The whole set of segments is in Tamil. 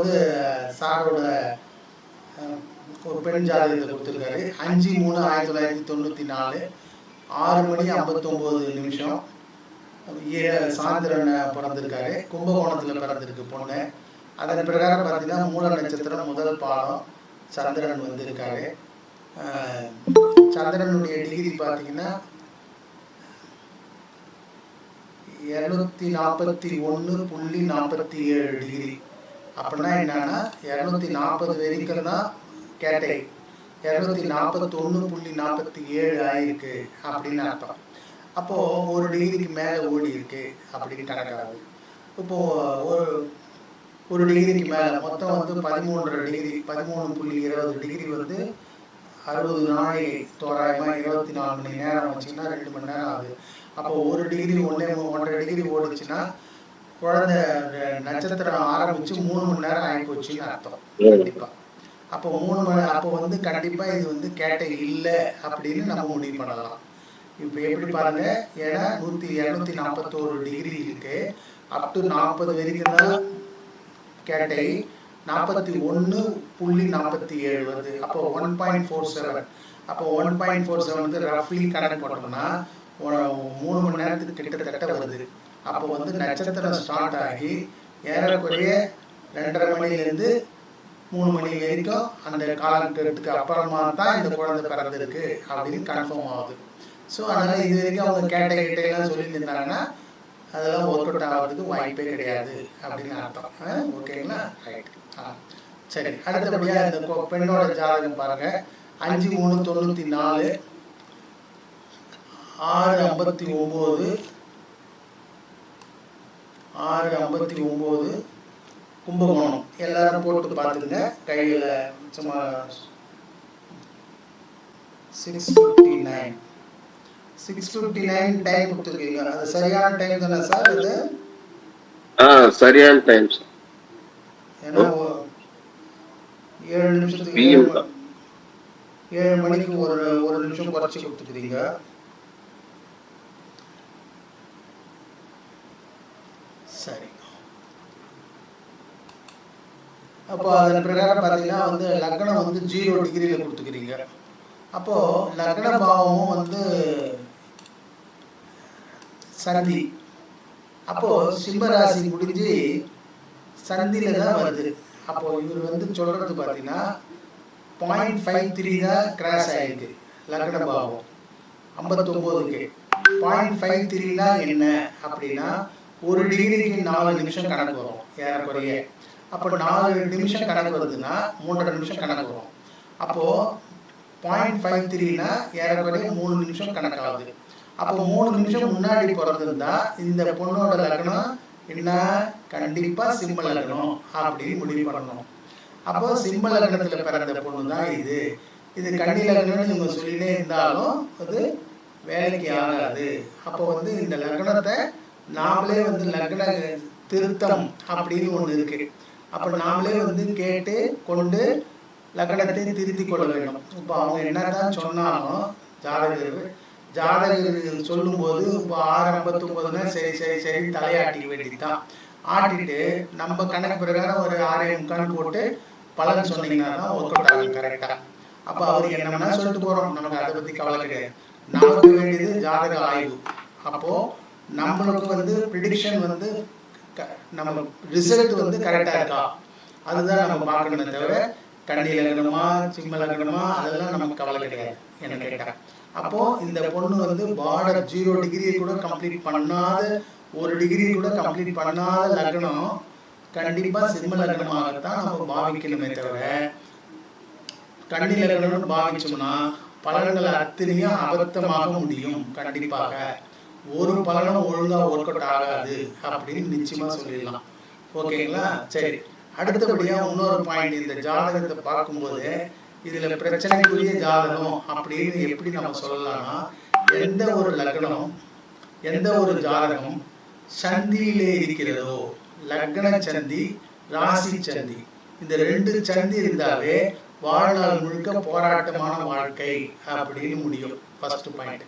வந்து சாரோட ஒரு பெண் ஜாதகத்தை கொடுத்துருக்காரு. அஞ்சு மூணு ஆயிரத்தி தொள்ளாயிரத்தி தொண்ணூற்றி நாலு. ஆறு மணி ஐம்பத்தொம்போது நிமிஷம். சாயந்திரன் பிறந்திருக்காரு. கும்பகோணத்தில் பிறந்திருக்கு பொண்ணு. அதன் பிரகாரம் பார்த்தீங்கன்னா மூல நட்சத்திரம் முதல் பாலம் சந்திரன் வந்திருக்காரு. சந்திரனுடைய டிகிரி பார்த்தீங்கன்னா இரநூத்தி நாற்பத்தி ஒன்று புள்ளி நாற்பத்தி ஏழு டிகிரி அப்படின்னா என்னன்னா இரநூத்தி நாற்பது வரைக்கும் தான் கேட்டை. இரநூத்தி நாற்பத்தொன்று புள்ளி நாற்பத்தி ஏழு ஆயிருக்கு அப்படின்னு அர்த்தம். அப்போது ஒரு டிகிரிக்கு மேலே ஓடி இருக்கு அப்படின்னு கணக்காகுது இப்போது ஒரு ஒரு டிகிரிக்கு மேலே மொத்தம் வந்து பதிமூன்றரை டிகிரி பதிமூணு புள்ளி இருபது டிகிரி வந்து அறுபது நாளை தோராயமாக இருபத்தி நாலு மணி நேரம் வச்சுன்னா ரெண்டு மணி நேரம் ஆகுது. அப்போ ஒரு டிகிரி ஒன்றே ஒன்றரை டிகிரி ஓடுச்சுன்னா குழந்தை நட்சத்திரம் ஆரம்பிச்சு மூணு மணி நேரம் ஆகி போச்சுன்னு அர்த்தம். கண்டிப்பா. அப்போ மூணு மணி அப்போ வந்து கண்டிப்பா இது வந்து கேட்டை இல்லை அப்படின்னு நம்ம முடிவு பண்ணலாம். இப்போ எப்படி பாருங்க ஏன்னா நூற்றி இரநூத்தி நாற்பத்தோரு டிகிரி இருக்கு. அப் டு நாற்பது வரைக்கும் தான் கேட்டை. நாற்பத்தி ஒன்று புள்ளி நாற்பத்தி ஏழு வருது அப்போ ஒன் பாயிண்ட் ஃபோர் செவன் அப்போ ஒன் பாயிண்ட் ஃபோர் செவன் வந்து ரஃப்லி கணக்கு போட்டோம்னா மூணு மணி நேரத்துக்கு கிட்டத்தட்ட வருது. அப்போ வந்து நட்சத்திரம் ஸ்டார்ட் ஆகி ஏறக்குறைய ரெண்டரை மணிலேருந்து மூணு மணி வரைக்கும் அந்த காலகட்டத்துக்கு அப்புறமா தான் இந்த குழந்தை பிறந்திருக்கு அப்படின்னு கன்ஃபார்ம் ஆகுது. ஸோ அதனால் இது வரைக்கும் அவங்க கேட்ட கிட்டையெல்லாம் சொல்லியிருந்தாங்கன்னா அதெல்லாம் ஒர்க் அவுட் ஆகிறதுக்கு வாய்ப்பே கிடையாது அப்படின்னு அர்த்தம். ஆ, ஓகேங்களா? ரைட் ஆ சரி. அடுத்தபடியாக இந்த பெண்ணோட ஜாதகம் பாருங்க. அஞ்சு மூணு தொண்ணூற்றி நாலு ஆறு ஐம்பத்தி ஒம்பது ஆறு ஐம்பத்தி ஒம்பது கும்பகோணம். எல்லாரும் போட்டு பார்த்துங்க கையில் சும்மா six fifty nine six fifty nine time கொடுத்துருக்கீங்க. அது சரியான டைம் தானே சார் இது? ஆ சரியான டைம் சார் ஏன்னா ஏழு நிமிஷத்துக்கு ஏழு மணிக்கு ஒரு ஒரு நிமிஷம் குறைச்சி கொடுத்துக்கிறீங்க. சரி. அப்போ அதன் பிரகாரம் பார்த்தீங்கன்னா வந்து லக்னம் வந்து ஜீரோ டிகிரியில் கொடுத்துக்கிறீங்க. அப்போ லக்ன பாவமும் வந்து சந்தி. அப்போ சிம்ம ராசி முடிஞ்சு சந்தியில தான் வருது. அப்போ இவர் வந்து சொல்றது பார்த்தீங்கன்னா பாயிண்ட் ஃபைவ் த்ரீ தான் கிராஸ் ஆயிருக்கு. லக்ன பாவம். ஐம்பத்தொம்போதுக்கு. பாயிண்ட் ஃபைவ் த்ரீனா என்ன? அப்படின்னா ஒரு டிகிரிக்கு நாலு நிமிஷம் கணக்கு வரும் ஏறக்குறைய. அப்போ நாலு நிமிஷம் கணக்கு வருதுன்னா மூன்றரை நிமிஷம் கணக்கு வரும். அப்போது பாயிண்ட் ஃபைவ் த்ரீனா ஏறக்குறைய மூணு நிமிஷம் கணக்காகுது. அப்போ மூணு நிமிஷம் முன்னாடி பிறந்திருந்தா இந்த பொண்ணோட லக்னம் என்ன? கண்டிப்பாக சிம்ம லக்னம் அப்படின்னு முடிவு பண்ணணும். அப்போ சிம்ம லக்னத்தில் பிறந்த பொண்ணு தான் இது. இது கண்ணி லக்னம்னு இவங்க சொல்லினே இருந்தாலும் அது வேலைக்கு ஆகாது. அப்போ வந்து இந்த லக்னத்தை நாமளே வந்து லக்ன திருத்தம் அப்படின்னு ஒன்று இருக்கு. அப்போ நாமளே வந்து கேட்டு கொண்டு லக்னத்தை திருத்தி கொள்ள வேண்டும். இப்போ அவங்க என்னதான் சொன்னாலும் ஜாதகர் ஜாதகர் சொல்லும்போது இப்போ ஆறு ஐம்பத்தொம்போதுனா சரி சரி சரி தலையாட்டிக்க வேண்டியதுதான். ஆட்டிட்டு நம்ம கணக்கு பிரகாரம் ஒரு ஆறே முக்கால் போட்டு பலன் சொன்னீங்கன்னா தான் ஒர்க் அவுட் ஆகும் கரெக்டாக அப்போ அவர் என்னென்னா சொல்லிட்டு போகிறோம் நமக்கு அதை பற்றி கவலை கிடையாது. நமக்கு வேண்டியது ஜாதக ஆய்வு. அப்போது நம்மளுக்கு வந்து ப்ரிடிக்ஷன் வந்து க- நம்ம ரிசல்ட் வந்து கரெக்டாக இருக்கா? அதுதான் நம்ம பார்க்கணுமே தவிர கண்ணியில் இருக்கணுமா சிம்மில் இருக்கணுமா அதெல்லாம் நமக்கு கவலை கிடையாது என்ன கேட்டா. அப்போது இந்த பொண்ணு வந்து பார்டர் ஜீரோ டிகிரியை கூட கம்ப்ளீட் பண்ணாத ஒரு டிகிரி கூட கம்ப்ளீட் பண்ணாத லக்னம் கண்டிப்பாக சிம்ம லக்னமாகத்தான் நம்ம பாவிக்கணுமே தவிர கண்ணி லக்னம்னு பாவிச்சோம்னா பலன்கள் அத்தனையும் அபத்தமாக முடியும் கண்டிப்பாக. ஒரு பலனும் ஒழுங்கா ஒர்க் அவுட் ஆகாது அப்படின்னு நிச்சயமா சொல்லிடலாம். ஓகேங்களா? சரி. அடுத்தபடியா இன்னொரு பாயிண்ட் இந்த ஜாதகத்தை பார்க்கும்போது இதுல பிரச்சனைக்குரிய ஜாதகம் அப்படின்னு எப்படி நம்ம சொல்லலாம்னா எந்த ஒரு லக்னம் எந்த ஒரு ஜாதகம் சந்தியிலே இருக்கிறதோ லக்ன சந்தி ராசி சந்தி இந்த ரெண்டு சந்தி இருந்தாலே வாழ்நாள் முழுக்க போராட்டமான வாழ்க்கை அப்படின்னு முடியும். ஃபர்ஸ்ட் பாயிண்ட்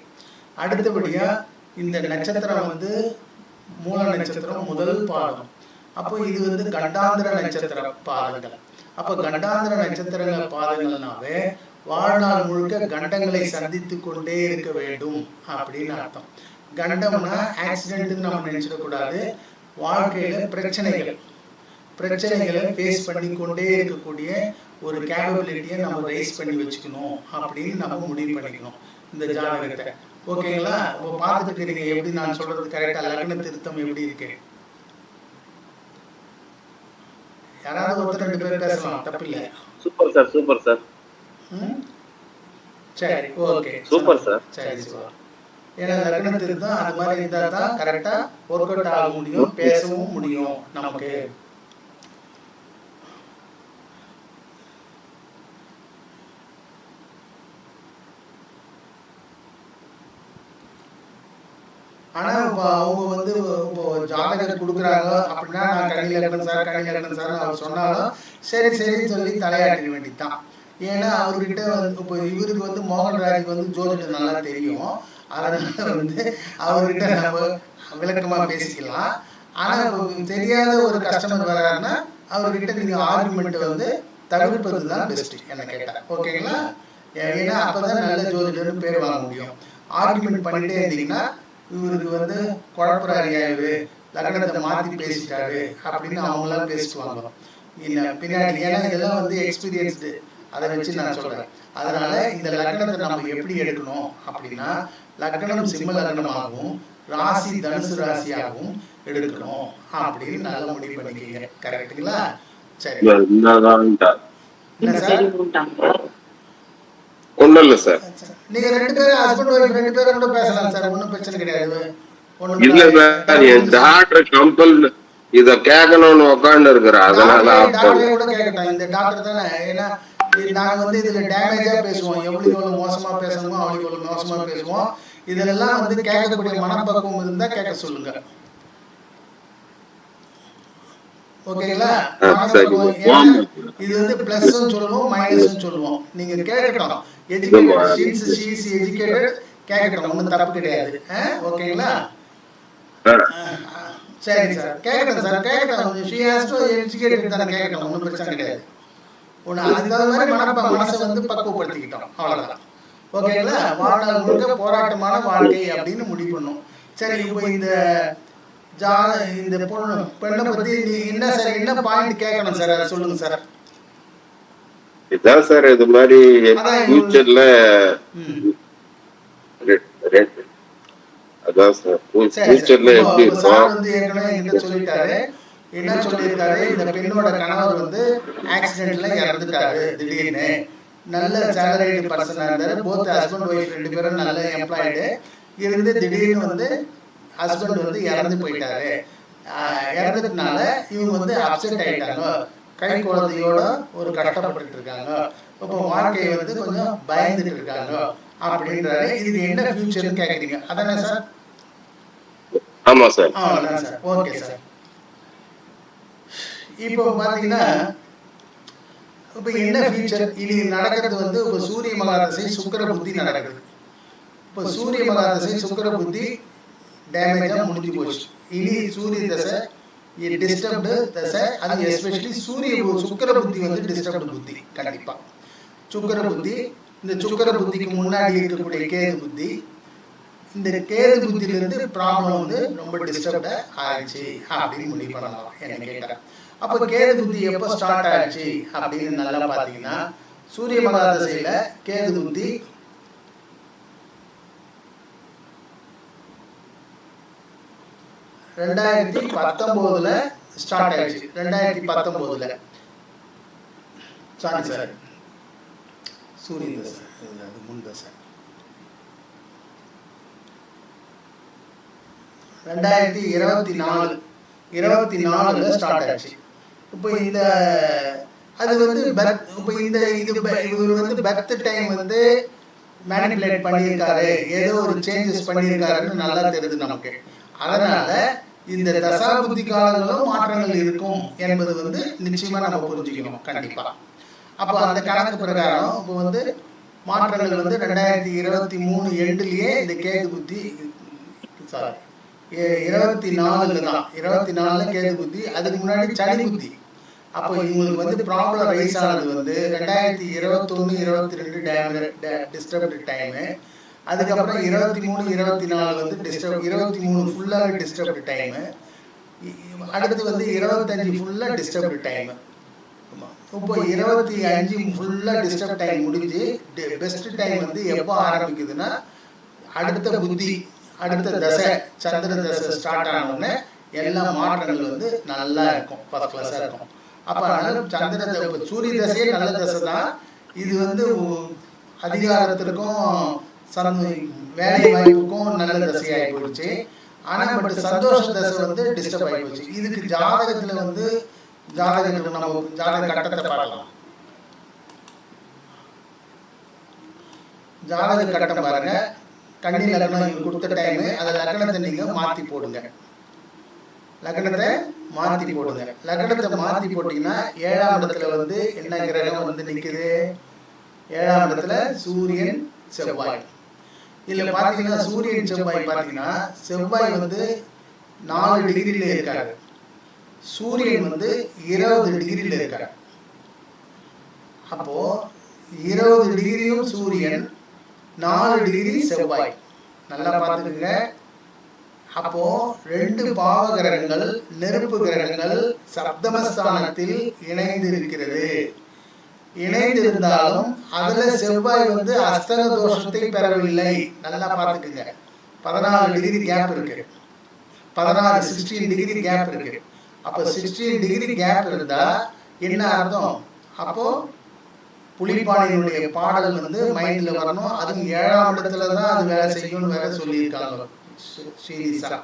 அடுத்தபடியா இந்த நட்சத்திரம் வந்து மூல நட்சத்திரம் முதல் பாதம். அப்போ இது வந்து கண்டாந்திர நட்சத்திர பாதங்கள். அப்போ கண்டாந்திர நட்சத்திர பாதங்கள்னாவே வாழ்நாள் முழுக்க கண்டங்களை சந்தித்து கொண்டே இருக்க வேண்டும் அப்படின்னு அர்த்தம். கண்டம்னா ஆக்சிடென்ட்னு நம்ம நினைச்சிடக்கூடாது வாழ்க்கையில பிரச்சனைகள். பிரச்சனைகளை ஃபேஸ் பண்ணி கொண்டே இருக்கக்கூடிய ஒரு கேப்பபிலிட்டியை நம்ம ரைஸ் பண்ணி வச்சுக்கணும் அப்படின்னு நம்ம முடிவு பண்ணிக்கணும். இந்த ஜாதகத்தை. ஓகேங்களா? இப்போ பார்த்துட்டு இருக்கீங்க எப்படி நான் சொல்றது கரெக்டா லக்ன திருத்தம் எப்படி இருக்கு? யாராவது ஒருத்தர் ரெண்டு பேர் பேசலாம் தப்பில்லை சூப்பர் சார் சூப்பர் சார்? சரி ஓகே. Super sir. சரி. சார் ஏன்னா லக்ன திருத்தம் அது மாதிரி இருந்தால் தான் கரெக்டாக ஒர்க் அவுட் ஆக முடியும் பேசவும் முடியும் நமக்கு. ஆனா இப்போ அவங்க வந்து இப்போ ஜாதகர் கொடுக்குறாங்க அப்படின்னா நான் கண்ணி லக்னம் சார் கண்ணி லக்னம் சார் அவர் சொன்னாலும் சரி சரின்னு சொல்லி தலையாட்டிட வேண்டியதுதான். ஏன்னா அவர்கிட்ட வந்து இப்போ இவருக்கு வந்து மோகன்ராஜுக்கு வந்து ஜோதிடம் நல்லா தெரியும். அதனால வந்து அவர்கிட்ட நம்ம விளக்கமா பேசிக்கலாம். ஆனா தெரியாத ஒரு கஸ்டமர் வராருன்னா அவர்கிட்ட நீங்க ஆர்குமெண்ட் வந்து தவிர்ப்பது தான் பெஸ்ட் என்ன கேட்டா. ஓகேங்களா ஏன்னா அப்பதான் நல்ல ஜோதிடர்னு பேர் வாங்க முடியும். ஆர்குமெண்ட் பண்ணிட்டே இருந்தீங்கன்னா இவருக்கு வந்து குழப்பறாரு இவரு லக்னத்தை மாத்தி பேசிட்டாரு அப்படின்னு அவங்களாம் பேசிக்குவாங்க பின்னாடி ஏன்னா இதெல்லாம் வந்து எக்ஸ்பீரியன்ஸ்டு அதை வச்சு நான் சொல்றேன். அதனால இந்த லக்னத்தை நம்ம எப்படி எடுக்கணும் அப்படின்னா லக்னம் சிம்ம லக்னமாகவும் ராசி தனுசு ராசியாகவும் எடுக்கணும் அப்படின்னு நல்லா முடிவு பண்ணிக்கீங்க. கரெக்ட்டுங்களா? சரி. என்னதான்டா என்ன சார்? ஒண்ணும் இல்ல சார். நீங்க ரெண்டு பேரும் ஹஸ்பண்ட் ஒய்ஃப் ரெண்டு பேரும் கூட பேசலாம் சார். ஒன்றும் பிரச்சனை கிடையாது. இல்ல டாக்டர் கம்பல் இத கேட்கணும்னு உட்கார்ந்து இருக்கிற அதனால கூட கேட்கட்டும். இந்த டாக்டர் தானே. ஏன்னா நாங்க வந்து இதுல டேமேஜா பேசுவோம். எவ்வளவு எவ்வளவு மோசமா பேசணுமோ அவளுக்கு எவ்வளவு மோசமா பேசுவோம். இதெல்லாம் வந்து கேட்கக்கூடிய மனப்பக்குவம் இருந்தா கேட்க சொல்லுங்க. ஓகேங்களா? இது வந்து பிளஸ் சொல்லுவோம் மைனஸ் சொல்லுவோம். நீங்க கேட்கட்டும். எஜுகேட்டட் ஷீஸ் ஷீஸ் எஜுகேட்டட் கேட்கட்டும் ஒன்றும் தப்பு கிடையாது? ஓகேங்களா? சரி சார். கேட்கட்டும் சார். கேட்கட்டும் ஷி ஹாஸ் டு எஜுகேட்டட் தானே கேட்கட்டும் ஒன்றும் பிரச்சனை கிடையாது. ஒன்று அதுக்கு தகுந்த மாதிரி மனப்ப மனசை வந்து பக்குவப்படுத்திக்கிட்டோம். அவ்வளோதான் ஓகேங்களா? வாழ்நாள் முழுக்க போராட்டமான வாழ்க்கை அப்படின்னு முடிவு பண்ணும். சரி இப்போ இந்த ஜா இந்த பொண்ணு பெண்ணை பற்றி நீ என்ன சார் என்ன பாயிண்ட் கேட்கணும் சார்? அதை சொல்லுங்க சார். இதான் சார் இது மாதிரி ஃபியூச்சர்ல அதான் சார் சரி ஃபியூச்சர்ல சரி எப்படி இருக்கும்? சொல்லிட்டாரு. என்ன சொல்லியிருக்காரு? இந்த பெண்ணோட கணவர் வந்து ஆக்சிடென்ட்ல இறந்துட்டாரு திடீர்னு. நல்ல சேலரிடு பர்சனாக இருந்தாரு. போத் ஹஸ்பண்ட் ஒய்ஃப் ரெண்டு பேரும் நல்ல எம்ப்ளாய்டு இருந்து திடீர்னு வந்து ஹஸ்பண்ட் வந்து இறந்து போயிட்டாரு. இறந்ததுனால இவங்க வந்து அப்செட் ஆயிட்டாங்க. கை குழந்தையோட ஒரு கஷ்டப்பட்டுட்டு இருக்காங்க இப்போ வாழ்க்கையை வந்து கொஞ்சம் பயந்துட்டு இருக்காங்க அப்படின்றாரு. இதுக்கு என்ன ஃபியூச்சர்னு கேட்குறீங்க அதானே சார்? ஆமா சார். அவ்வளோதான் சார். Okay sir. இப்போ பார்த்தீங்கன்னா இப்போ என்ன ஃபியூச்சர் இது நடக்கிறது வந்து இப்போ சூரிய மகாதசை சுக்கிர புத்தி நடக்குது. இப்போ சூரிய மகாதசை சுக்கிர புத்தி டேமேஜாக முடிஞ்சு போச்சு. இனி சூரிய தசை டிஸ்டர்ப்டு தசை அது எஸ்பெஷலி சூரிய பு- சுக்கிர புத்தி வந்து டிஸ்டர்ப்டு புத்தி கண்டிப்பாக சுக்கிர புத்தி இந்த சுக்கிர புத்திக்கு முன்னாடி இருக்கக்கூடிய கேது புத்தி இந்த கேது புத்தியிலிருந்து ப்ராப்ளம் வந்து ரொம்ப டிஸ்டர்ப்ட ஆயிடுச்சு அப்படின்னு முடிவு பண்ணலாம் என்ன கேட்டேன் அப்போ கேது புத்தி எப்போ ஸ்டார்ட் ஆயிடுச்சு அப்படின்னு நல்லா பார்த்தீங்கன்னா சூரிய மகாதசையில கேது புத்தி ரெண்டாயிரத்தி பத்தொம்போதுல ஸ்டார்ட் ஆயிடுச்சு. ரெண்டாயிரத்தி பத்தொம்போதுல. Sorry sir. சூரிய தசை அது முன் தசை ரெண்டாயிரத்தி இருபத்தி நாலு. இருபத்தி நாலுல ஸ்டார்ட் ஆச்சு இப்போ இந்த அது வந்து பர்த் இப்போ இந்த இது இவர் வந்து பர்த் டைம் வந்து மேனிபுலேட் பண்ணியிருக்காரு. ஏதோ ஒரு சேஞ்சஸ் பண்ணியிருக்காருன்னு நல்லா தெரியுது நமக்கு. அதனால இந்த தசா புத்தி காலங்களும் மாற்றங்கள் இருக்கும் என்பது வந்து நிச்சயமா நம்ம புரிஞ்சுக்கணும் கண்டிப்பா. அப்போ அந்த கணக்கு பிரகாரம் இப்போ வந்து மாற்றங்கள் வந்து ரெண்டாயிரத்தி இருபத்தி மூணு எண்டுலயே இந்த கேது புத்தி சாரி இருபத்தி நாலுல தான். இருபத்தி நாலுல கேது புத்தி அதுக்கு முன்னாடி சனி புத்தி. அப்போ இவங்களுக்கு வந்து ப்ராப்ளம் ரைஸ் ஆனது வந்து ரெண்டாயிரத்தி இருபத்தொன்னு இருபத்தி ரெண்டு டேம் டிஸ்டர்ப்டு டைமு அதுக்கப்புறம் இருபத்தி மூணு இருபத்தி நாலு வந்து டிஸ்டர்ப் இருபத்தி மூணு ஃபுல்லாக டிஸ்டர்ப்டு டைமு அடுத்து வந்து இருபத்தஞ்சு ஃபுல்லாக டிஸ்டர்ப்டு டைமு இப்போ இருபத்தி அஞ்சு ஃபுல்லாக டிஸ்டர்ப் டைம் முடிஞ்சு பெஸ்ட் டைம் வந்து எப்போ ஆரம்பிக்குதுன்னா அடுத்த புத்தி அடுத்த தசை சந்திர தசை ஸ்டார்ட் ஆன எல்லா மாற்றங்கள் வந்து நல்லா இருக்கும். ஃபஸ்ட் கிளாஸாக இருக்கும். அப்போ அதனால சந்திர இப்போ சூரிய தசையே நல்ல தசை தான். இது வந்து அதிகாரத்திற்கும் சந்து வேலை வாய்ப்புக்கும் நல்ல தசையாகி போயிடுச்சு. ஆனால் பட் சந்தோஷ தசை வந்து டிஸ்டர்ப் ஆகி போச்சு. இதுக்கு ஜாதகத்தில் வந்து ஜாதகத்தில் நம்ம ஜாதக கட்டத்தை பார்க்கலாம். ஜாதக கட்டம் பாருங்க. கண்ணி லக்னம் கொடுத்த டைமு அந்த லக்னத்தை நீங்கள் மாற்றி போடுங்க. லக்னத்தை மாற்றி போடுங்க. லக்னத்தை மாற்றி போட்டீங்கன்னா ஏழாம் இடத்துல வந்து என்ன கிரகம் வந்து நிற்குது ஏழாம் இடத்துல சூரியன் செவ்வாய். இதுல பாத்தீங்கன்னா சூரியன் செவ்வாய் பாத்தீங்கன்னா செவ்வாய் வந்து நாலு டிகிரில இருக்காரு. சூரியன் வந்து இருபது டிகிரில இருக்காரு. அப்போ இருபது டிகிரியும் சூரியன் நாலு டிகிரி செவ்வாய். நல்லா பார்த்துக்குங்க அப்போ ரெண்டு பாவ கிரகங்கள் நெருப்பு கிரகங்கள் சப்தமஸ்தானத்தில் இணைந்து இருக்கிறது இணைந்திருந்தாலும் அதுல செவ்வாய் வந்து அஸ்தக தோஷத்தை பெறவில்லை. நல்லா பார்த்துக்குங்க. பதினாலு டிகிரி கேப் இருக்கு. பதினாலு சிக்ஸ்டீன் டிகிரி கேப் இருக்கு. அப்போ சிக்ஸ்டீன் டிகிரி கேப் இருந்தா என்ன அர்த்தம்? அப்போ புலிப்பாணியினுடைய பாடல் வந்து மைண்ட்ல வரணும். அதுவும் ஏழாம் இடத்துல தான் அது வேலை செய்யும்னு வேற சொல்லியிருக்காங்க. சீரியஸா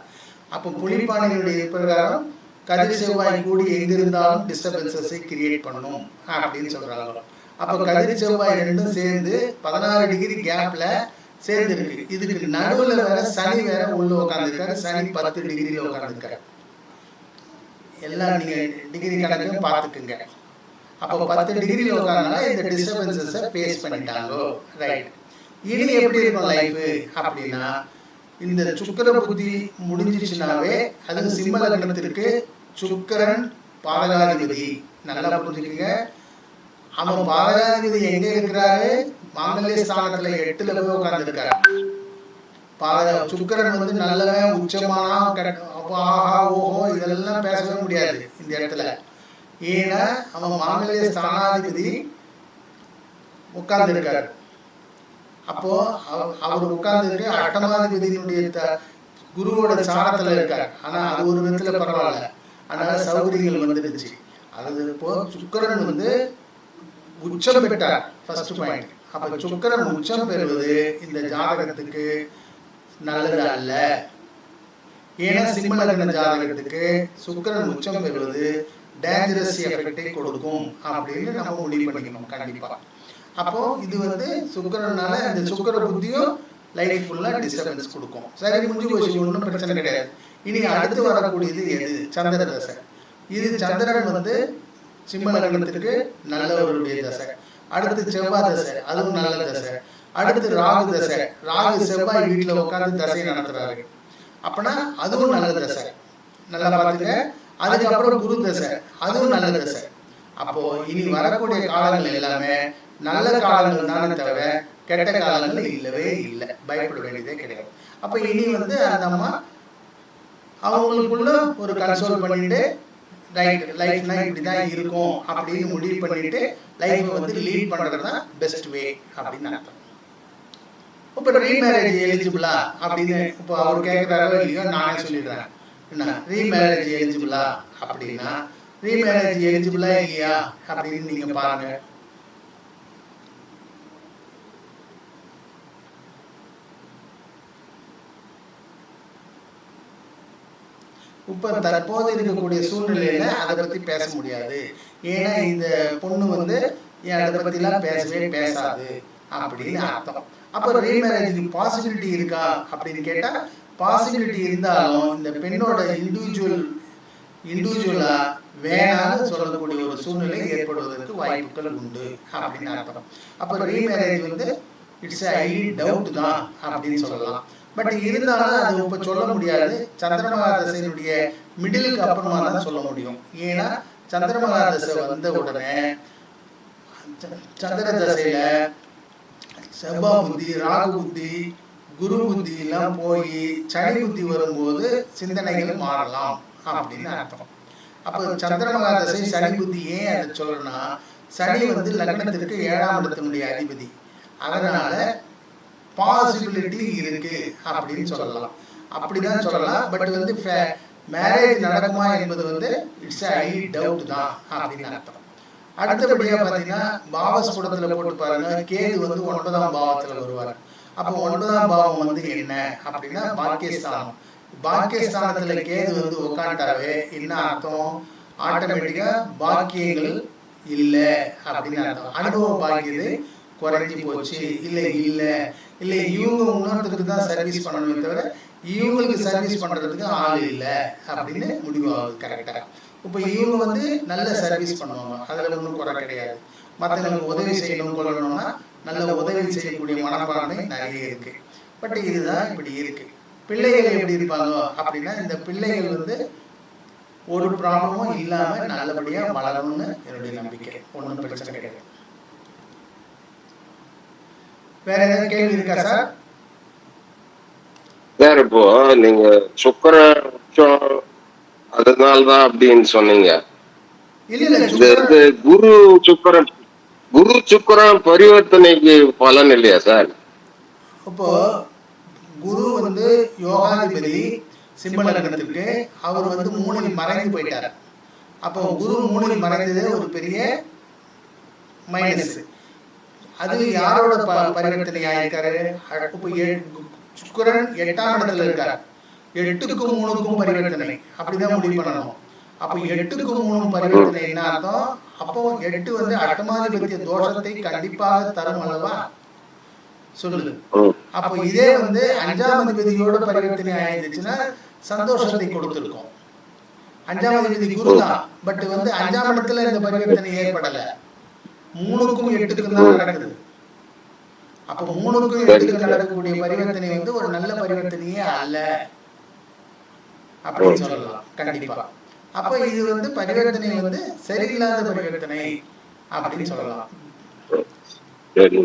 அப்போ புலிப்பாணியினுடைய பிரகாரம் கதிர் செவ்வாய் கூடி எங்கிருந்தாலும் டிஸ்டர்பன்சஸை கிரியேட் பண்ணும் அப்படின்னு சொல்றாங்க. அப்போ கதிர் செவ்வாய் ரெண்டும் சேர்ந்து பதினாறு டிகிரி கேப்ல சேர்ந்து இருக்கு இதுக்கு நடுவுல வேற சனி வேற உள்ள உட்காந்துருக்காரு சனி பத்து டிகிரியில உட்காந்துருக்காரு எல்லாம் நீங்க டிகிரி கணக்கும் பார்த்துக்குங்க. அப்போ பத்து டிகிரியில் உட்காரனால இந்த டிஸ்டர்பன்சஸை ஃபேஸ் பண்ணிட்டாங்க. ரைட் இனி எப்படி இருக்கும் லைஃப் அப்படின்னா இந்த சுக்கிர புத்தி முடிஞ்சிச்சுனாவே அது சிம்ம லக்னத்திற்கு சுக்கரன் பாதகாதிபதி. நல்லா புரிஞ்சுக்கங்க. அவன் பாதகாதிபதி எங்க இருக்கிறாரு? மாங்கல்ய ஸ்தானத்துல எட்டுல போய் உட்கார்ந்துருக்காரு. பாத சுக்கரன் வந்து நல்லவன் உச்சமானா கெட்ட- ஆஹா ஓஹோ இதெல்லாம் பேசவே முடியாது இந்த இடத்துல. ஏன்னா அவன் மாங்கல்ய ஸ்தானாதிபதி உட்கார்ந்துருக்காரு. அப்போ அவ- அவர் உட்கார்ந்துட்டு அட்டமாதிபதியினுடைய குருவோட சாரத்துல இருக்காரு. ஆனா அது ஒரு விதத்துல பரவாயில்ல. அதனால சௌகரியங்கள் வந்துடுச்சு. அது இப்போ சுக்கிரன் வந்து உச்சம் பெற்றார் ஃபர்ஸ்ட் பாயிண்ட் அப்ப சுக்கிரன் உச்சம் பெறுவது இந்த ஜாதகத்துக்கு நல்லது அல்ல ஏன்னா சிம்ம லக்ன ஜாதகத்துக்கு சுக்கிரன் உச்சம் பெறுவது டேஞ்சரஸ் எஃபெக்டை கொடுக்கும் அப்படின்னு நம்ம முடிவு பண்ணிக்கணும் கண்டிப்பா. அப்போ இது வந்து சுக்கிரனால இந்த சுக்கிர புத்தியும் லைஃப் ஃபுல்லா டிஸ்டர்பன்ஸ் கொடுக்கும். சரி முடிஞ்சு போச்சு ஒன்றும் பிரச்சனை கிடையாது. இனி அடுத்து வரக்கூடியது எது? சந்திர தசை. இது சந்திரன் வந்து சிம்ம லக்னத்திற்கு நல்லவருடைய தசை. அடுத்து செவ்வாய் தசை. அதுவும் நல்ல தசை. அடுத்து ராகு தசை. ராகு செவ்வாய் வீட்டுல உட்கார்ந்து தசை நடத்துறாரு. அப்பனா அதுவும் நல்ல தசை. நல்லா பாத்துங்க அதுக்கப்புறம் குரு தசை. அதுவும் நல்ல தசை. அப்போ இனி வரக்கூடிய காலங்கள் எல்லாமே நல்ல காலங்கள் தானே தவிர கெட்ட காலங்கள் இல்லவே இல்லை. பயப்பட வேண்டியதே கிடையாது. அப்ப இனி வந்து அந்த அம்மா அவங்களுக்குள்ள ஒரு கன்சோல் பண்ணிட்டு ரைட் லைஃப்னா இப்படி தான் இருக்கும் அப்படின்னு முடிவு பண்ணிட்டு லைஃப்பை வந்து லீட் பண்றது தான் பெஸ்ட் வே அப்படின்னு அர்த்தம். இப்போ ரீமேரேஜ் எலிஜிபிளா அப்படின்னு இப்போ அவர் கேட்குறாரோ இல்லையோ நானே சொல்லிடுறேன். என்ன? ரீமேரேஜ் எலிஜிபிளா அப்படின்னா ரீமேரேஜ் எலிஜிபிளா இல்லையா? அப்படின்னு நீங்க பாருங்க. இப்போ தற்போது இருக்கக்கூடிய சூழ்நிலையில் அதை பற்றி பேச முடியாது. ஏன்னா இந்த பொண்ணு வந்து என் அதை பற்றிலாம் பேசவே பேசாது அப்படின்னு அர்த்தம். அப்போ ரீமேரேஜுக்கு பாசிபிலிட்டி இருக்கா அப்படின்னு கேட்டால் பாசிபிலிட்டி இருந்தாலும் இந்த பெண்ணோட இண்டிவிஜுவல் இண்டிவிஜுவலாக வேணாம்னு சொல்லக்கூடிய ஒரு சூழ்நிலை ஏற்படுவதற்கு வாய்ப்புகள் உண்டு அப்படின்னு அர்த்தம். அப்போ ரீமேரேஜ் வந்து இட்ஸ் ஐ டவுட் தான் அப்படின்னு சொல்லலாம். பட் இருந்தாலும் அது இப்ப சொல்ல முடியாது. சந்திரமகா தசையினுடைய மிடிலுக்கு அப்புறமா தான் சொல்ல முடியும். ஏன்னா சந்திரமகா தசை வந்த உடனே சந்திர தசையில செவ்வா புத்தி ராகு புத்தி குரு புத்தி எல்லாம் போய் சனி புத்தி வரும்போது சிந்தனைகள் மாறலாம் அப்படின்னு அர்த்தம். அப்போ சந்திரமகா தசை சனி புத்தி ஏன் அதை சொல்றேன்னா சனி வந்து லக்னத்திற்கு ஏழாம் இடத்தினுடைய அதிபதி. அதனால பாசிபிலிட்டி இருக்கு அப்படின்னு சொல்லலாம். அப்படிதான் சொல்லலாம். பட் வந்து மேரேஜ் நடக்குமா என்பது வந்து இட்ஸ் ஐ டவுட் தான் அப்படின்னு அர்த்தம். அடுத்தபடியா பாத்தீங்கன்னா பாவஸ்புடத்துல போட்டு பாருங்க. கேது வந்து ஒன்பதாம் பாவத்துல வருவார். அப்போ ஒன்பதாம் பாவம் வந்து என்ன அப்படின்னா பாக்கியஸ்தானம். பாக்கியஸ்தானத்துல கேது வந்து உட்காண்டாவே என்ன அர்த்தம்? ஆட்டோமேட்டிக்கா பாக்கியங்கள் இல்லை அப்படின்னு அர்த்தம். அனுபவம் பாக்கியது குறைஞ்சி போச்சு. இல்லை இல்லை. இல்லை இவங்க இன்னொருத்தருக்கு தான் சர்வீஸ் பண்ணணுமே தவிர இவங்களுக்கு சர்வீஸ் பண்ணுறதுக்கு ஆள் இல்லை அப்படின்னு முடிவாகுது கரெக்டாக இப்போ இவங்க வந்து நல்ல சர்வீஸ் பண்ணுவாங்க அதில் ஒன்றும் குறை கிடையாது. மற்றவங்களுக்கு உதவி செய்யணும் கொள்ளணும்னா நல்ல உதவி செய்யக்கூடிய மனப்பான்மை நிறைய இருக்கு. பட் இதுதான் இப்படி இருக்கு. பிள்ளைகள் எப்படி இருப்பாங்க அப்படின்னா இந்த பிள்ளைகள் வந்து ஒரு ப்ராப்ளமும் இல்லாமல் நல்லபடியாக வளரணும்னு என்னுடைய நம்பிக்கை. ஒன்றும் பிரச்சனை கிடையாது. வேற ஏதாவது கேள்வி இருக்கா சார்? சார் இப்போ நீங்க சுக்கர அதனாலதான் அப்படின்னு சொன்னீங்க. குரு சுக்கரன் குரு சுக்கரன் பரிவர்த்தனைக்கு பலன் இல்லையா சார்? இப்போ குரு வந்து யோகாதிபதி சிம்ம லக்னத்திற்கு அவர் வந்து மூணில் மறைந்து போயிட்டார். அப்போ குரு மூணில் மறைந்தது ஒரு பெரிய மைனஸ் அது யாரோட ப பரிவர்த்தனை ஆயிருக்காரு சுக்கிரன் எட்டாம் இடத்துல இருக்கார். எட்டுக்கும் மூணுக்கும் பரிவர்த்தனை. அப்படிதான் முடிவு பண்ணணும். அப்போ எட்டுக்கும் மூணும் பரிவர்த்தனை என்ன அர்த்தம்? அப்போ எட்டு வந்து அட்டமாதிபத்திய தோஷத்தை கண்டிப்பாக தரும் அல்லவா? சொல்லு ம். அப்போ இதே வந்து அஞ்சாம் அதிபதியோட பரிவர்த்தனை ஆயிருந்துச்சுன்னா சந்தோஷத்தை கொடுத்திருக்கும். அஞ்சாம் அதிபதி குரு தான். பட் வந்து அஞ்சாம் இடத்துல இந்த பரிவர்த்தனை ஏற்படல. மூணுக்கும் எட்டுக்கும் தான் நடக்குது. அப்போ மூணுக்கும் எட்டுக்கும் நடக்கக்கூடிய பரிவர்த்தனை வந்து ஒரு நல்ல பரிவர்த்தனையே அல்ல. அப்படின்னு சொல்லலாம். கண்டிப்பா. அப்போ இது வந்து பரிவர்த்தனை வந்து சரியில்லாத பரிவர்த்தனை அப்படின்னு சொல்லலாம். சரி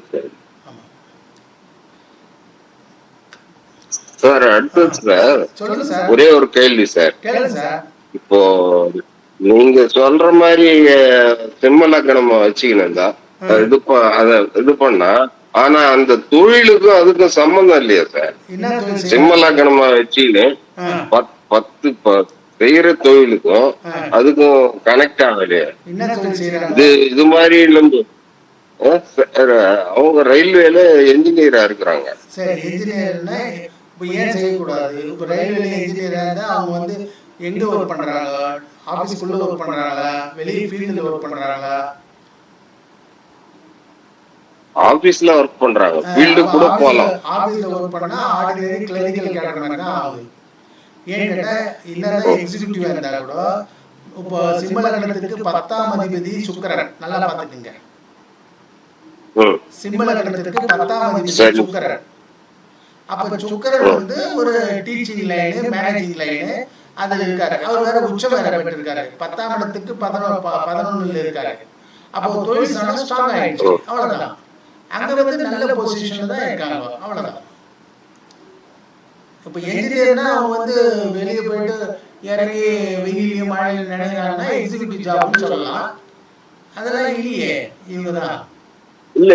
அடுத்தது சார் ஒரே ஒரு கேள்வி சார். இப்போ நீங்க சொல்ற மாதிரி சிம்ம லக்னம் வச்சுக்கணும் தான் இது ப- அத இது பண்ணா ஆனா அந்த தொழிலுக்கும் அதுக்கும் சம்பந்தம் இல்லையா சார்? என்ன தொழில்? செய்ய சிம்ம லக்னமா வச்சுக்கின்னு பத்து செய்யற தொழிலுக்கும். அதுக்கும் கனெக்ட் ஆகலையே. இது இது மாதிரி சார், அவங்க ரயில்வேல என்ஜினியரா இருக்கிறாங்க. சரி இன்ஜினியர்னா இப்போ ஏன் செய்யக்கூடாது? இப்போ ரயில்வேல இன்ஜினியராக இருந்தால் அவங்க வந்து எங்க ஒர்க் பண்றாங்க? ஆஃபீஸ்க்குள்ள ஒர்க் பண்றாங்களா? வெளியே ஃபீல்டில் ஒர்க் பண்றாங்களா? ஆபீஸ்ல ஒர்க் பண்றாங்க. ஃபீல்டு கூட போலாம். ஆஃபீஸில் ஒர்க் பண்ணா ஆர்டினரி கிளரிக்கல் கேடர் மாதிரி தான் ஆகுது. ஏன் கேட்டா என்னதான் எக்ஸிக்யூட்டிவா இருந்தா கூட இப்போ சிம்மலகணத்துக்கு பத்தாம் அதிபதி சுக்கிரன். நல்லா பார்த்துக்குங்க. ம். சிம்மலகணத்திற்கு பத்தாம் அதிபதி. சுக்கிரன். அப்ப சுக்கிரன் வந்து ஒரு டீச்சிங் லைனு மேனேஜிங் லைனு அதுல இருக்காரு. அவர் வேற உச்ச வேற பெற்றிருக்காரு. பத்தாம் இடத்துக்கு பதினொன்று பதினொன்னுல இருக்காரு. அப்போ தொழில் ஸ்தானம் ஸ்ட்ராங் ஆயிடுச்சு. அவ்வளவுதான். அங்க வந்து நல்ல பொசிஷன்ல தான் இருக்காங்க. அவ்வளவுதான். இப்போ என்ஜினியர்னா அவங்க வந்து வெளியே போயிட்டு இறங்கி வெயிலையும் மழையிலும் நினைக்கிறாங்கன்னா எக்ஸிக்யூட்டிவ் ஜாப்னு சொல்லலாம். அதெல்லாம் இல்லையே. இவங்க தான் இல்ல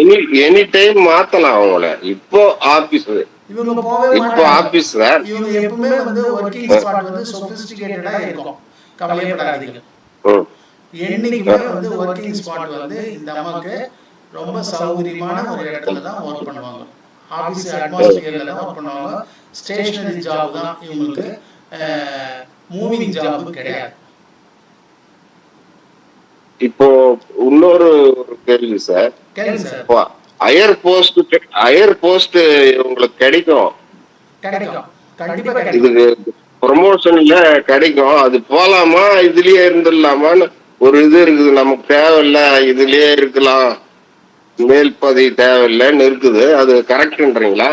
எனி எனி டைம் மாத்தலாம் அவங்கள. இப்போ ஆபீஸ் இவங்க போகவே இப்போ மாட்டாங்க. ஆபீஸ் சார் இவங்க எப்பவுமே வந்து ஒர்க்கிங் ஸ்பாட் வந்து சொபிஸ்டிகேட்டடா இருக்கும். கவலையப்படாதீங்க என்னைக்குமே வந்து ஒர்க்கிங் ஸ்பாட் வந்து இந்த அம்மாக்கு ரொம்ப சௌகரியமான ஒரு இடத்துல தான் ஒர்க் பண்ணுவாங்க. ஆபீஸ் அட்மாஸ்பியர்ல தான் ஒர்க் பண்ணுவாங்க. ஸ்டேஷனரி ஜாப் தான் இவங்களுக்கு மூவிங் ஜாப் கிடையாது. இப்போ இன்னொரு கேள்வி சார். கேளுங்க சார். ஹையர் போஸ்ட் ஹையர் போஸ்ட் உங்களுக்கு கிடைக்கும். இதுக்கு ப்ரொமோஷன்ல கிடைக்கும். அது போலாமா இதுலயே இருந்துடலாமான்னு ஒரு இது இருக்குது. நமக்கு தேவையில்ல இதுலயே இருக்கலாம். மேல் பதவி தேவையில்லைன்னு இருக்குது. அது கரெக்ட்ன்றீங்களா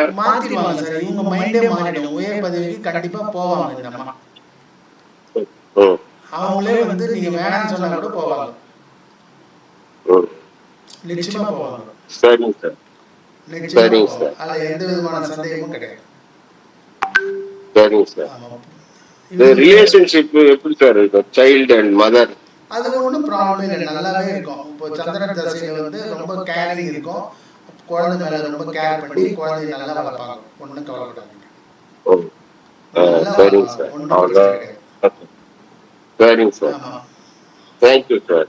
அவங்களே வந்து நீங்க வேணாம்னு சொன்னா கூட போவாங்க. நிச்சயமா போவாங்க. சரிங்க சார். சரிங்க போவாங்க. அதுல எந்த விதமான சந்தேகமும் கிடையாது. சரிங்க சார். இந்த ரிலேஷன்ஷிப் எப்படி சார் இருக்கும் சைல்டு அண்ட் மதர் அது ஒன்றும் ப்ராப்ளம் இல்லை. நல்லாவே இருக்கும். இப்போ சந்திரன் தசையில வந்து ரொம்ப கேரிங் இருக்கும். குழந்தை மேல ரொம்ப கேர் பண்ணி குழந்தைய நல்லா வளர்ப்பாங்க. ஒன்றும் கவலைப்படாதீங்க. நல்லா சரிங்க. சார். அவ்வளோதான். சரிங்க sir. Thank you sir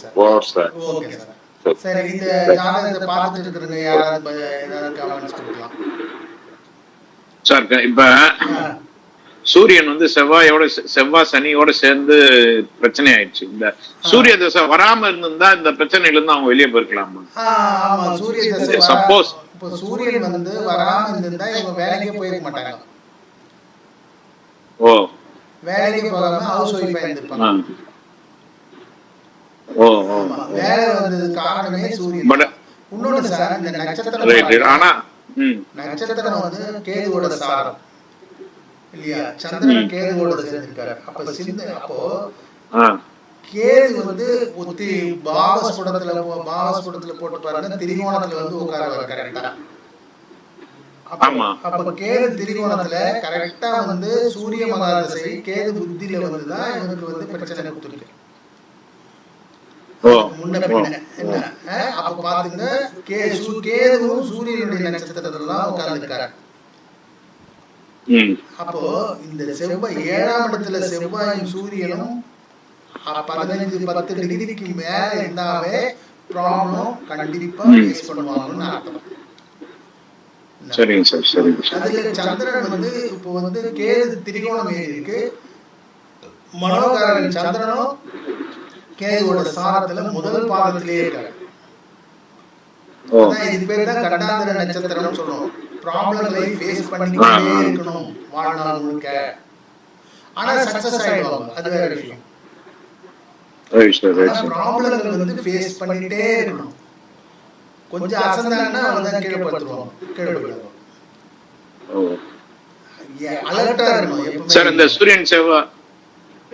sir over sir okay sir சரி. சரி இந்த ஜாதகத்தை பார்த்துட்டு இருக்கிறவங்க யாராவது ப- ஏதாவது கமெண்ட்ஸ் கொடுக்கலாம். சார் இப்ப சூரியன் வந்து செவ்வாயோட செவ்வாய் சனியோட சேர்ந்து பிரச்சனை ஆயிடுச்சு இந்த சூரிய தசை வராம இருந்திருந்தா இந்த பிரச்சனையில இருந்து அவங்க வெளியே போயிருக்கலாமா? ஆ, ஆமா சூரிய தசை வரா- Suppose- இப்போ சூரியன் வந்து வராம இருந்திருந்தா இவங்க வேலைக்கே போயிருக்க மாட்டாங்க. ஓ. வேலைக்கு போகாம ஹவுஸ் ஒய்ஃபா. இருந்திருப்பாங்க. வேலை வந்தது காரணமே சூரியன். இன்னொன்னு சார் இந்த நட்சத்திரம். ஆனா நட்சத்திரம் வந்து கேதுவோட சாரம். இல்லையா? சந்திரன் கேதுவோட சேர்ந்திருக்காரு. அப்ப சிந்த அப்போ கேது வந்து ஒத்தி பாவஸ்புடத்துல பாவஸ்புடத்துல போட்டு பாருங்க திரிகோணத்துல வந்து உட்காருவார் கரெக்டா. அப்ப கேது திரிகோணத்துல கரெக்டா வந்து சூரிய மகாதசை கேது புத்தியில வந்துதான் இவனுக்கு வந்து பிரச்சனை கொடுத்துருக்கு ஓ முன்ன பின்ன என்ன அஹ், அப்ப பாத்துங்க. கேதுவும் சூரியனுடைய நட்சத்திரத்துல தான் உட்கார்ந்துருக்காரு அப்போ இந்த செவ்வாய் ஏழாம் இடத்துல செவ்வாயும் சூரியனும் பதினஞ்சு பத்து டிகிரிக்கு மேல இருந்தாவே ப்ராப்ளம் கண்டிப்பா ஃபேஸ் பண்ணுவாங்கன்னு அர்த்தம். சரிங்க சார் சரிங்க சார். அதுல சந்திரன் வந்து இப்போ வந்து கேது திரிகோணம் இருக்கு. மனோகாரன் சந்திரனும் கேதுவோட சாரத்துல முதல் பாதத்திலேயே இருக்காரு. இது பேர் தான் கண்டாந்திர நட்சத்திரம்னு சொல்றோம். ப்ராப்ளங்களை ஃபேஸ் பண்ணிக்கிட்டே இருக்கணும் வாழ்நாள் முழுக்க. ஆனா சக்சஸ் ஆயிடுவாங்க. அது வேற விஷயம். ப்ராப்ளங்கள் வந்து ஃபேஸ் பண்ணிட்டே இருக்கணும். கொஞ்சம் அசந்தாங்கன்னா அவங்க தான் கீழே படுத்துருவாங்க கீழே போயிடுவாங்க ஓ அலர்ட்டா இருக்கணும் சார் இந்த சூரியன் செவ்வாய்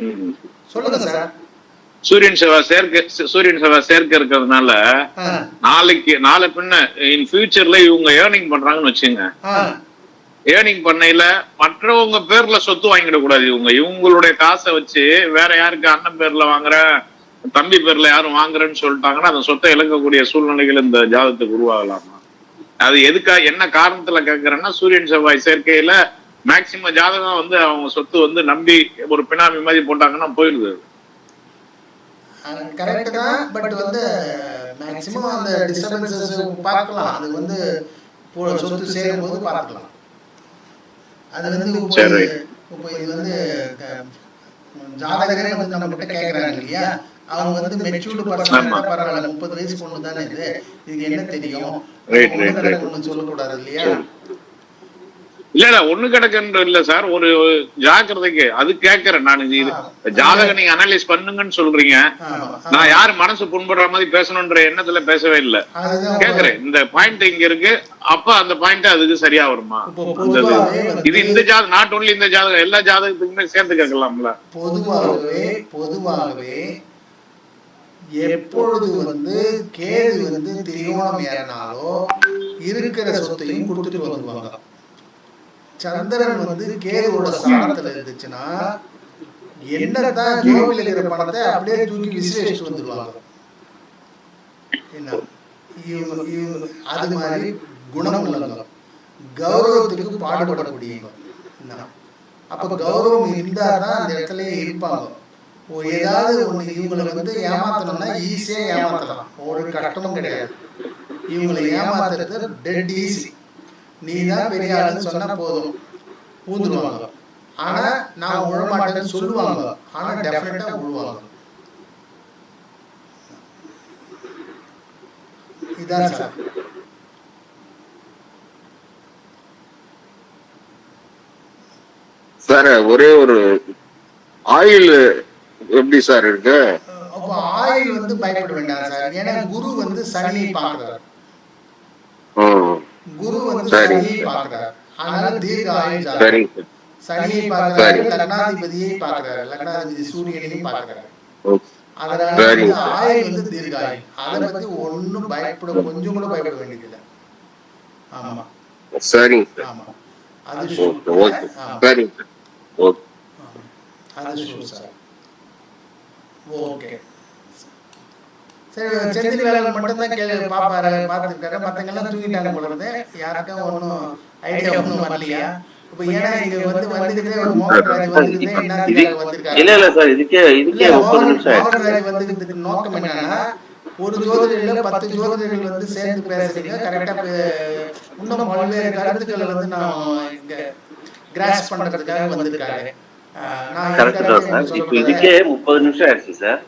ம். சொல்லுங்க சார். சூரியன் செவ்வாய் சேர்க்கை சூரியன் செவ்வாய் சேர்க்கை இருக்கிறதுனால நாளைக்கு நாளை பின்ன இன் ஃபியூச்சர்ல இவங்க ஏர்னிங் பண்றாங்கன்னு வச்சுங்க ஏர்னிங் பண்ணையில மற்றவங்க பேர்ல சொத்து வாங்கிடக் கூடாது இவங்க. இவங்களுடைய காசை வச்சு வேற யாருக்கு அண்ணன் பேர்ல வாங்குற தம்பி பேர்ல யாரும் வாங்குறேன்னு சொல்லிட்டாங்கன்னா அந்த சொத்தை இழக்கக்கூடிய சூழ்நிலைகள் இந்த ஜாதகத்துக்கு உருவாகலாமா? அது எதுக்கா என்ன காரணத்துல கேக்குறேன்னா சூரியன் செவ்வாய் சேர்க்கையில மேக்சிமம் ஜாதகம் வந்து அவங்க சொத்து வந்து நம்பி ஒரு பினாமி மாதிரி போட்டாங்கன்னா போயிடுது கரெக்ட் தான் பட் வந்து மேக்ஸிமம் அந்த டிஸ்டர்பன்சஸ் பார்க்கலாம். அது வந்து சொத்து சேரும் போது பார்த்துக்கலாம் அது வந்து இப்போ. இது- வந்து ஜாதகரே வந்து நம்ம கிட்ட கேக்குறாங்க இல்லையா? அவங்க வந்து மெச்சூர்டு பர்சன். பரவாயில்ல முப்பது வயசு பொண்ணு தானே இது. இதுக்கு என்ன தெரியும். ஒண்ணு சொல்லக்கூடாது இல்லையா? இல்ல இல்ல ஒண்ணு கிடக்குன்ற இல்ல சார். ஒரு ஜாக்கிரதைக்கு அது கேக்குறேன் நான். இது. ஜாதகம் நீங்க அனலைஸ் பண்ணுங்கன்னு சொல்றீங்க. நான் யாரு மனசு புண்படுற மாதிரி பேசணுன்ற எண்ணத்துல பேசவே இல்ல. கேக்குறேன். இந்த பாயிண்ட் இங்க இருக்கு. அப்ப அந்த பாயிண்ட் அதுக்கு சரியா வருமா? இது. இந்த ஜாதகம் நாட் ஒன்லி இந்த ஜாதகம் எல்லா ஜாதகத்துக்குமே சேர்த்து கேட்கலாம்ல. பொதுவாகவே பொதுவாகவே எப்பொழுது வந்து கேது வந்து திரிகோணம் ஏறினாலோ இருக்கிற சொத்தையும் கொடுத்துட்டு வந்துருவாங்க. சந்திரன் வந்து கேதுவோட சாரத்துல இருந்துச்சுன்னா என்னதான் ஜோபில் இருக்கிற பணத்தை அப்படியே தூக்கி விசிலேஷிட்டு வந்துருவாங்க. என்ன? அது மாதிரி குணம் உள்ளவங்க கௌரவத்துக்கு பாடுபடக்கூடியவங்க. என்ன? அப்ப கௌரவம் இருந்தாதான் அந்த இடத்துலயே இருப்பாங்க. ஒரு ஏதாவது ஒண்ணு இவங்களை வந்து ஏமாத்தணும்னா ஈஸியா ஏமாத்தலாம். ஒரு கஷ்டமும் கிடையாது. இவங்களை ஏமாத்துறது டெட் ஈஸி நீ தான் பெரிய ஆளுன்னு சொன்னா போதும். ஊந்துருவாங்க ஆனா நான் உழ மாட்டேன்னு சொல்லுவாங்க. ஆனா டெஃபினட்டா உழுவாங்க. இதான் சார். சார் ஒரே ஒரு ஆயில் எப்படி சார் இருக்கு? அப்போ ஆயில் வந்து பயப்பட வேண்டாம் சார். ஏன்னா குரு வந்து சனியை பார்க்கிறார். ம். குரு வந்து. சனியை பார்க்கிறார். அதனால சார். சனியை பார்க்கிறாரு. சரி. லக்னாதிபதியை பார்க்கிறாரு. லக்னாதிபதி சூரியனையும் பார்க்கிறாரு. ஓகே அதனால ஆயுள் வந்து தீர்க்க ஆயுள் அதை பத்தி ஒண்ணும் பயப்பட கொஞ்சம் கூட பயப்பட வேண்டியதில்லை. ஆமா. சரிங்க சார். ஆமா. அது ஓகே. சரிங்க சார். ஓகே. அது சார். ஓகே. சரி செந்தில் வேலை மட்டும் தான் கேள்வி பாப்பாரு பார்த்துருக்காரு. மற்றவங்க எல்லாம் தூங்கிட்டாங்க இருந்து யாருக்கும் ஒன்றும் ஐடியா ஒன்றும் வரலையா? இப்போ ஏன்னா இங்க வந்து வந்துக்கிட்டே ஒரு மோகன்ராஜ் வந்துக்கிட்டே என்ன வந்திருக்காரு? இல்ல இல்ல சார் இதுக்கே இதுக்கே இல்ல, முப்பது மோகன் நிமிஷம் ஆயிடுச்சு. மோகன்ராஜ் வந்ததுக்கு நோக்கம் என்னன்னா ஒரு ஜோதிடர்ல பத்து ஜோதிடர்கள் வந்து சேர்ந்து பேசுறீங்க. கரெக்டா இன்னும் பல்வேறு கருத்துக்களை வந்து நான் இங்க கிராஸ் பண்றதுக்காக வந்திருக்காரு. நான் இதுக்கே முப்பது நிமிஷம் ஆயிடுச்சு சார்.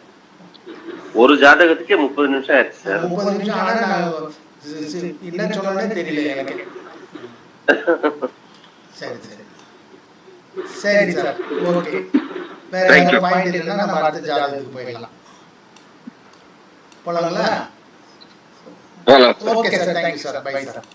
ஒரு ஜாதகத்துக்கே முப்பது நிமிஷம் ஆயிடுச்சு சார். முப்பது நிமிஷம் ஆனா என்ன சொன்னேன்னு தெரியல எனக்கு. சரி சரி. சரி சார் ஓகே. வேற ஏதாவது. பாயிண்ட் இல்லைன்னா நம்ம அடுத்த ஜாதகத்துக்கு போயிடலாம். போலாங்களா? Okay sir thank you sir. Bye sir.